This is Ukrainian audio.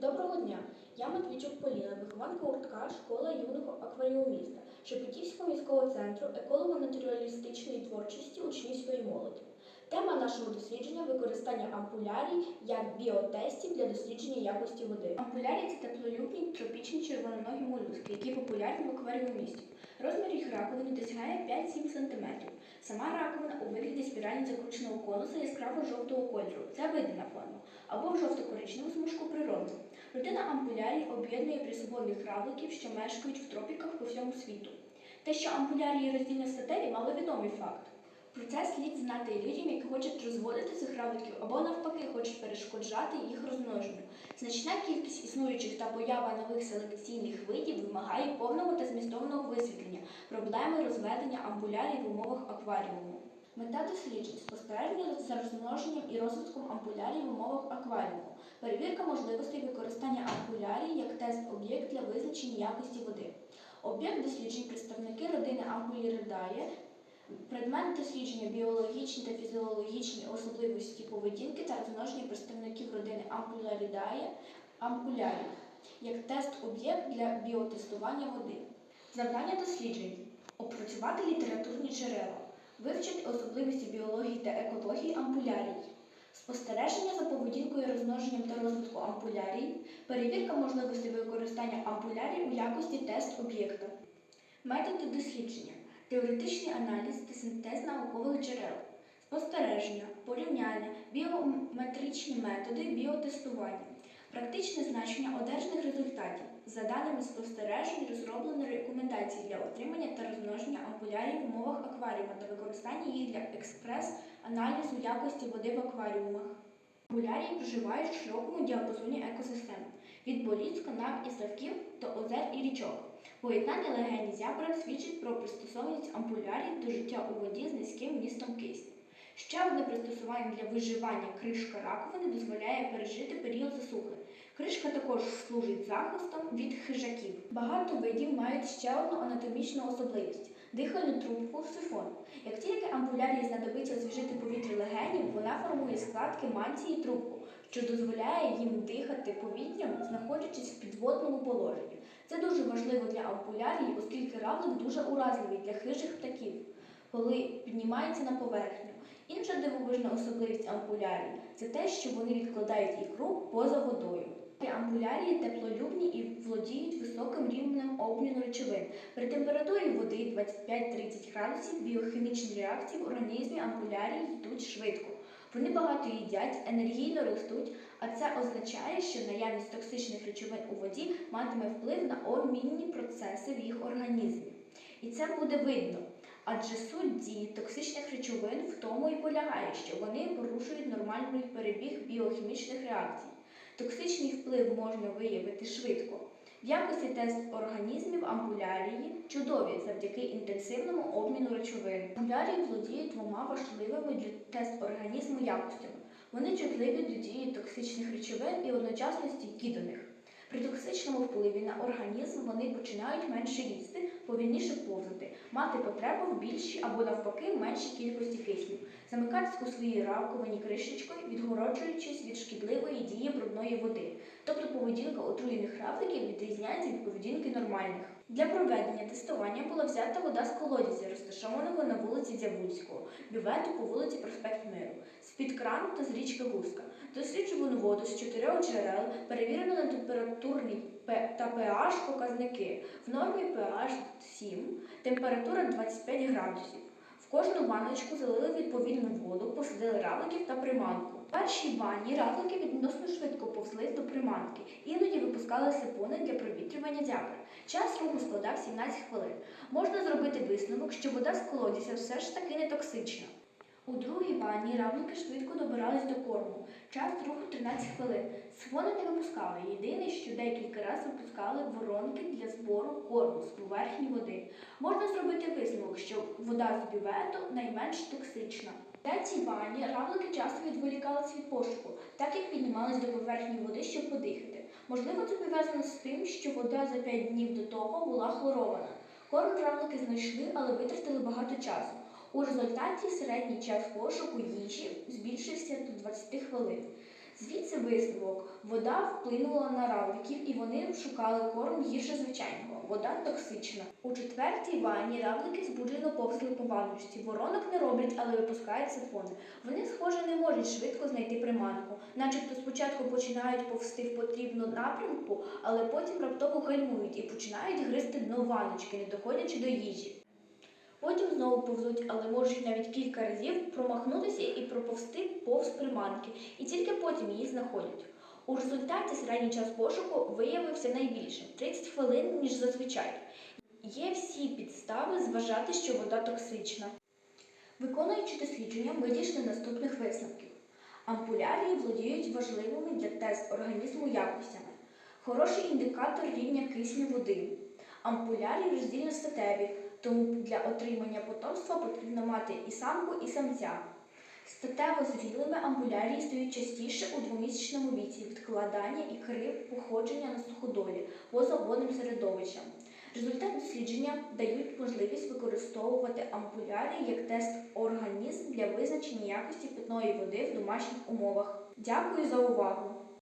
Доброго дня! Я Матвійчук Поліна, вихованка гуртка школа юного акваріуміста Шепетівського міського центру еколого-натуралістичної творчості учнівської молоді. Тема нашого дослідження використання ампулярій як біотестів для дослідження якості води. Ампулярії це теплолюбні тропічні червононогі молюски, які популярні в акваріумістів. Розмір їх раковини досягає 5-7 см. Сама раковина у вигляді спірально закрученого конуса яскраво жовтого кольору. Це видно на фону або в жовто-коричневу смужку природи. Родина ампулярій об'єднує присобових равликів, що мешкають в тропіках по всьому світу. Те, що ампулярії роздільно статеві, маловідомий факт. Про це слід знати і людям, які хочуть розводити цих равликів або навпаки хочуть перешкоджати їх розмноженню. Значна кількість існуючих та поява нових селекційних видів вимагає повного та змістовного висвітлення проблеми розведення ампулярій в умовах акваріуму. Мета досліджень спостереження за розмноженням і розвитком ампулярій в умовах акваріуму, перевірка можливостей використання ампулярій як тест-об'єкт для визначення якості води. Об'єкт досліджень представники родини Ампуліридаe, предмет дослідження біологічні та фізіологічні особливості поведінки та розмноження представників родини Ампулярідаe, ампулярій, як тест-об'єкт для біотестування води. Завдання досліджень опрацювати літературні джерела вивчити особливості біології та екології ампулярій, спостереження за поведінкою, розмноженням та розвитком ампулярій, перевірка можливості використання ампулярій у якості тест-об'єкта, методи дослідження, теоретичний аналіз та синтез наукових джерел, спостереження, порівняння, біометричні методи біотестування. Практичне значення одержаних результатів. За даними спостережень, розроблено рекомендації для отримання та розмноження ампулярій в умовах акваріуму та використання їх для експрес-аналізу якості води в акваріумах. Ампулярії проживають в широкому діапазоні екосистем від боліт, канав і ставків до озер і річок. Поєднання легені зябра свідчить про пристосованість ампулярій до життя у воді з низьким вмістом кисню. Ще одне пристосування для виживання кришка раковини дозволяє пережити період засухи. Кришка також служить захистом від хижаків. Багато видів мають ще одну анатомічну особливість дихальну трубку сифон. Як тільки ампулярії знадобиться освіжити повітря легенів, вона формує складки мантії трубку, що дозволяє їм дихати повітрям, знаходячись в підводному положенні. Це дуже важливо для ампулярії, оскільки равлик дуже уразливий для хижих птахів, коли піднімається на поверхню. Інша дивовижна особливість ампулярій це те, що вони відкладають ікру поза водою. Ампулярії теплолюбні і володіють високим рівнем обміну речовин. При температурі води 25-30 градусів біохімічні реакції в організмі ампулярій йдуть швидко. Вони багато їдять, енергійно ростуть, а це означає, що наявність токсичних речовин у воді матиме вплив на обмінні процеси в їх організмі. І це буде видно. Адже суть дії токсичних речовин в тому і полягає, що вони порушують нормальний перебіг біохімічних реакцій. Токсичний вплив можна виявити швидко. В якості тест організмів ампулярії чудові завдяки інтенсивному обміну речовин. Ампулярії володіють двома важливими для тест організму якостями. Вони чутливі до дії токсичних речовин і одночасно стійкі до них. При токсичному впливі на організм вони починають менше їсти, повільніше повзати, мати потребу в більшій або навпаки меншій кількості кисню, замикатися у своїй раковині кришечкою, відгороджуючись від шкідливої дії брудної води. Тобто поведінка отруєних равликів відрізняється від поведінки нормальних. Для проведення тестування була взята вода з колодязя, розташованого на вулиці Дзявульського, бювету по вулиці Проспект Миру, з-під крану та з річки Гуска. Досліджувану воду з чотирьох джерел перевірено на температурний та pH показники. В нормі pH 7, температура 25 градусів. В кожну ванночку залили відповідну воду, посадили равликів та приманку. Першій ванні равлики відносно швидко повзли до приманки, іноді випускали сипони для провітрювання зябра. Час руху складав 17 хвилин. Можна зробити висновок, що вода з колодязя все ж таки не токсична. У другій ванні равлики швидко добирались до корму. Час руху 13 хвилин. Сифони не випускали. Єдине, що декілька разів випускали воронки для збору корму з поверхні води. Можна зробити висновок, що вода з бювету найменш токсична. В третій ванні равлики часто відволікались від пошуку, так як піднімались до поверхні води, щоб подихати. Можливо, це пов'язано з тим, що вода за 5 днів до того була хлорована. Корм равлики знайшли, але витратили багато часу. У результаті середній час пошуку їжі збільшився до 20 хвилин. Звідси висновок. Вода вплинула на равликів, і вони шукали корм гірше звичайного. Вода токсична. У четвертій ванні равлики збуджено повзли по ванночці. Воронок не роблять, але випускають сифони. Вони, схоже, не можуть швидко знайти приманку. Начебто спочатку починають повзти в потрібну напрямку, але потім раптово гальмують і починають гризти дно ванночки, не доходячи до їжі. Потім знову повзуть, але можуть навіть кілька разів промахнутися і проповзти повз приманки, і тільки потім її знаходять. У результаті середній час пошуку виявився найбільшим 30 хвилин, ніж зазвичай. Є всі підстави зважати, що вода токсична. Виконуючи дослідження, ми дійшли наступних висновків. Ампулярії володіють важливими для тест організму якостями. Хороший індикатор рівня кисню води. Ампулярії роздільно статеві, тому для отримання потомства потрібно мати і самку, і самця. Статево зрілими амбулярії стають частіше у двомісячному віці відкладання і крив походження на суходолі поза водним середовищем. Результати дослідження дають можливість використовувати ампулярії як тест організм для визначення якості питної води в домашніх умовах. Дякую за увагу!